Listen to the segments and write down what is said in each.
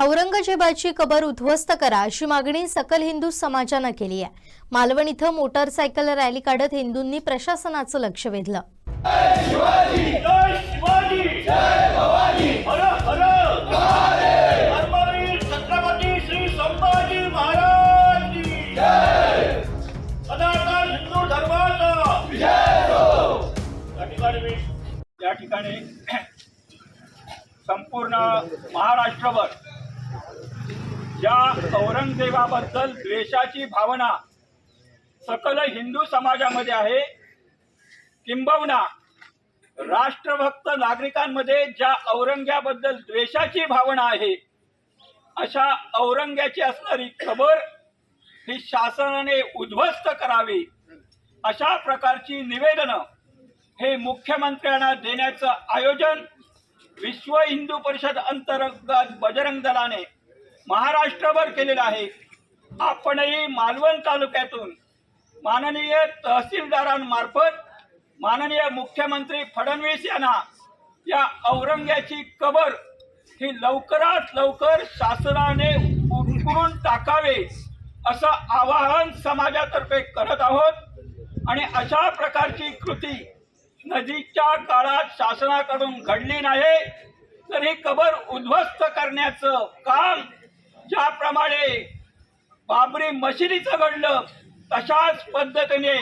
औरंगजेबाची कबर उद्ध्वस्त करा अशी मागणी सकल हिंदू समाजानं केली आहे. मालवण इथं मोटारसायकल रॅली काढत हिंदूंनी प्रशासनाचं लक्ष वेधलं. या ठिकाणी संपूर्ण महाराष्ट्रभर ज्या औरंगजेबाबद्दल द्वेषाची भावना सकल हिंदू समाजामध्ये आहे. किंबहुना राष्ट्रभक्त नागरिकांमध्ये ज्या औरंग्याबद्दल द्वेषाची भावना आहे अशा औरंग्याची असणारी खबर ही शासनाने उद्ध्वस्त करावी अशा प्रकारची निवेदनं हे मुख्यमंत्र्यांना देण्याचं आयोजन विश्व हिंदू परिषद अंतर्गत बजरंग दलाने महाराष्ट्रभर केलेलं आहे. आपणही मालवण तालुक्यातून माननीय तहसीलदारांमार्फत माननीय मुख्यमंत्री फडणवीस यांना या औरंग्याची कबर ही लवकरात लवकर शासनाने उकरून टाकावे असं आवाहन समाजातर्फे करत आहोत. आणि अशा प्रकारची कृती नदीच्या काळात शासनाकडून घडली नाही तर ही कबर उद्ध्वस्त करण्याचं काम बाबरी मशिदीचं घडलं तशाच पद्धतीने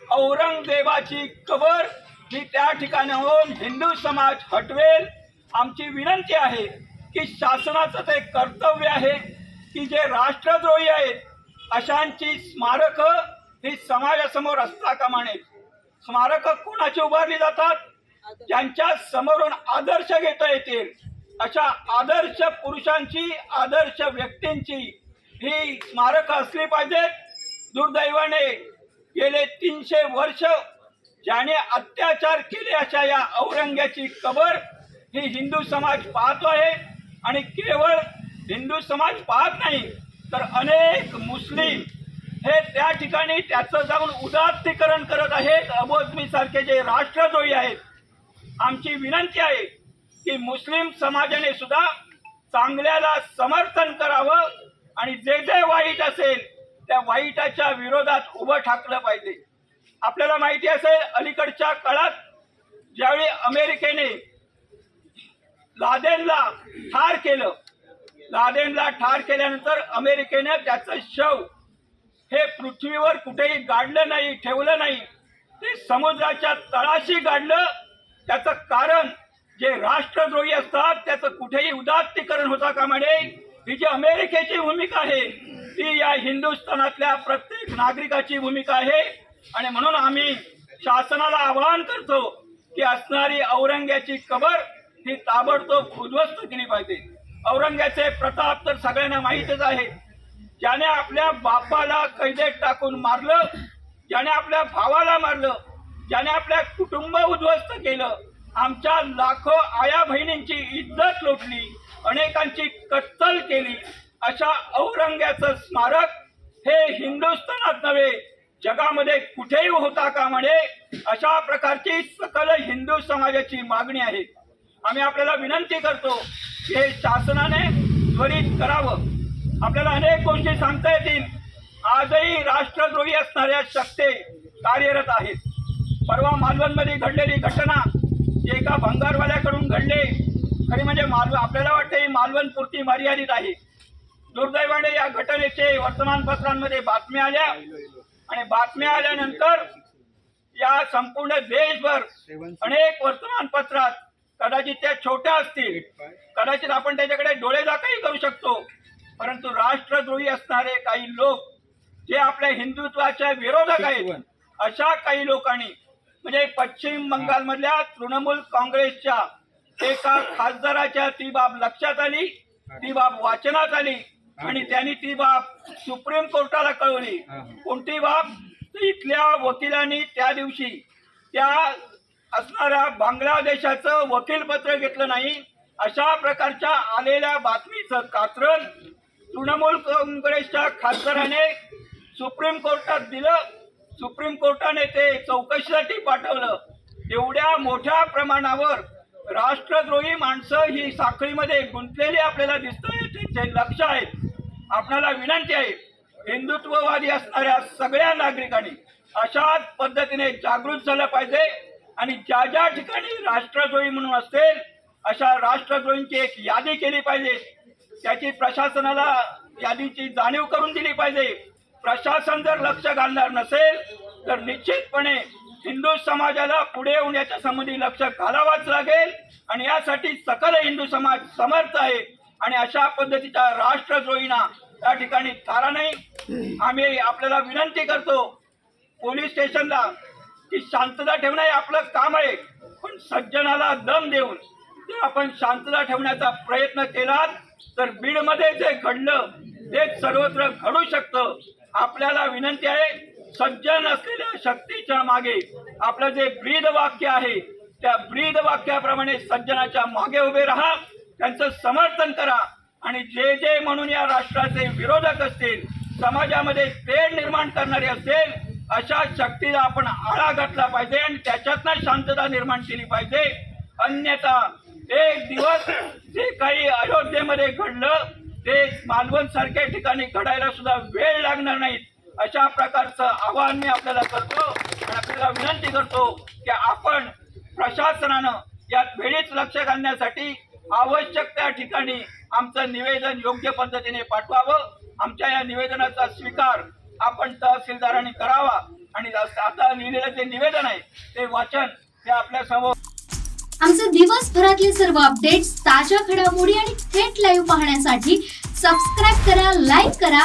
औरंगजेबाची कबर ही त्या ठिकाणाहून हिंदू समाज हटवेल. आमची विनंती आहे की शासनाचं ते कर्तव्य आहे की जे राष्ट्रद्रोही आहेत अशांची स्मारकं ही समाजासमोर असता कामा नयेत स्मारकं कोणाची उभारली जातात? ज्यांच्या समोरून आदर्श घेता येतील. अशा आदर्श पुरुषांची आदर्श व्यक्तींची ही स्मारकं असली पाहिजेत दुर्दैवाने गेले तीनशे वर्ष ज्याने अत्याचार केले अशा या औरंग्याची कबर ही हिंदू समाज पाहतो आहे. आणि केवळ हिंदू समाज पाहत नाही तर अनेक मुस्लिम हे त्या ठिकाणी त्याचं जाऊन उदात्तीकरण करत आहेत. अबोजमीसारखे जे राष्ट्रद्रोही आहेत. आमची विनंती आहे की मुस्लिम समाजाने सुद्धा चांगल्याला समर्थन करावं. आणि जे जे वाईट असेल त्या वाईटाच्या विरोधात उभं ठाकलं पाहिजे. आपल्याला माहिती असेल अलीकडच्या काळात ज्यावेळी अमेरिकेने लादेनला ठार केलं लादेनला ठार केल्यानंतर अमेरिकेने त्याचं शव हे पृथ्वीवर कुठेही गाडलं नाही ठेवलं नाही. ते समुद्राच्या तळाशी गाडलं. त्याचं कारण जे राष्ट्रद्रोही असतात त्याचं कुठेही उदात्तीकरण होता कामा नये. ही जी अमेरिकेची भूमिका आहे ती या हिंदुस्थानातल्या प्रत्येक नागरिकाची भूमिका आहे. आणि म्हणून आम्ही शासनाला आवाहन करतो की असणारी औरंग्याची कबर ही ताबडतोब उद्ध्वस्त केली पाहिजे. औरंग्याचे प्रताप तर सगळ्यांना माहीतच आहे. ज्याने आपल्या बापाला कैदेत टाकून मारलं ज्याने आपल्या भावाला मारलं ज्याने आपल्या कुटुंब उद्ध्वस्त केलं आमच्या लाखो आया बहिणींची इज्जत लुटली. अनेकांची कत्तल केली. अशा औरंग्याचं स्मारक हे हिंदुस्थानात नव्हे जगामध्ये कुठेही होता का म्हणे अशा प्रकारची सकल हिंदू समाजाची मागणी आहे. आम्ही आपल्याला विनंती करतो की हे शासनाने त्वरित करावं. आपल्याला अनेक गोष्टी सांगता येतील. आजही राष्ट्रद्रोही असणाऱ्या शक्ते कार्यरत आहेत. परवा मालवणमध्ये घडलेली घटना एका भंगारवाल्याकडून घडले. खरी म्हणजे मालव आपल्याला वाटतं ही मालवण पुरती मर्यादित आहे. दुर्दैवाने या घटनेचे वर्तमानपत्रांमध्ये बातम्या आल्या. आणि बातम्या आल्यानंतर या संपूर्ण देशभर अनेक वर्तमानपत्रात कदाचित त्या छोट्या असतील. कदाचित आपण त्याच्याकडे डोळे डोळेझाकही करू शकतो. परंतु राष्ट्रद्रोही असणारे काही लोक जे आपल्या हिंदुत्वाच्या विरोधक आहेत अशा काही लोकांनी म्हणजे पश्चिम बंगालमधल्या तृणमूल काँग्रेसच्या एका खासदाराच्या ती बाब लक्षात आली ती बाब वाचनात आली आणि त्यांनी ती बाब सुप्रीम कोर्टाला कळवली. कोणती बाब? इथल्या वकिलांनी त्या दिवशी त्या असणाऱ्या बांगलादेशाचं वकीलपत्र घेतलं नाही अशा प्रकारच्या आलेल्या बातमीचं कात्रण तृणमूल काँग्रेसच्या खासदाराने सुप्रीम कोर्टात दिलं. सुप्रीम कोर्टाने ते चौकशीसाठी पाठवलं. एवढ्या मोठ्या प्रमाणावर राष्ट्रद्रोही माणसं ही साखळीमध्ये गुंतलेली आपल्याला दिसत आहे त्यांचे लक्ष आहे. आपल्याला विनंती आहे हिंदुत्ववादी असणाऱ्या सगळ्या नागरिकांनी अशाच पद्धतीने जागृत झालं पाहिजे आणि ज्या ज्या ठिकाणी राष्ट्रद्रोही म्हणून असेल अशा राष्ट्रद्रोहींची एक यादी केली पाहिजे. त्याची प्रशासनाला यादीची जाणीव करून दिली पाहिजे. प्रशासन जर लक्ष घालणार नसेल तर निश्चितपणे हिंदू समाजाला पुढे येऊन याच्या संबंधी लक्ष घालावाच लागेल आणि यासाठी सकल हिंदू समाज समर्थ आहे. आणि अशा पद्धतीच्या राष्ट्रद्रोहींना त्या ठिकाणी थारा नाही. आम्ही आपल्याला विनंती करतो पोलीस स्टेशनला की शांतता ठेवणं हे आपलं काम आहे. पण सज्जनाला दम देऊन जर आपण शांतता ठेवण्याचा प्रयत्न केला तर बीडमध्ये जे घडलं ते सर्वत्र घडू शकतं. आपल्याला विनंती आहे सज्जन असलेल्या शक्तीच्या मागे आपलं जे ब्रीद वाक्य आहे त्या ब्रीद वाक्याप्रमाणे सज्जनाच्या मागे उभे राहा त्यांचं समर्थन करा आणि जे जे म्हणून या राष्ट्राचे विरोधक असतील समाजामध्ये तेढ निर्माण करणारे असेल अशा शक्तीला आपण आळा घातला पाहिजे आणि त्याच्यातनं शांतता निर्माण केली पाहिजे. अन्यथा एक दिवस जे काही अयोध्येमध्ये घडलं ते मालवण सारख्या ठिकाणी घडायला सुद्धा वेळ लागणार नाही. अशा प्रकारचं आवाहन मी आपल्याला करतो आणि आपल्याला विनंती करतो की आपण प्रशासनानं यात वेळीच लक्ष घालण्यासाठी आवश्यक त्या ठिकाणी आमचं निवेदन योग्य पद्धतीने पाठवावं. आमच्या या निवेदनाचा स्वीकार आपण तहसीलदारांनी करावा. आणि आता लिहिलेलं जे निवेदन आहे ते वाचन ते आपल्यासमोर आमचे दिवसभरातले सर्व अपडेट्स ताज्या घडामोडी आणि थेट लाईव्ह पाहण्यासाठी सबस्क्राईब करा लाईक करा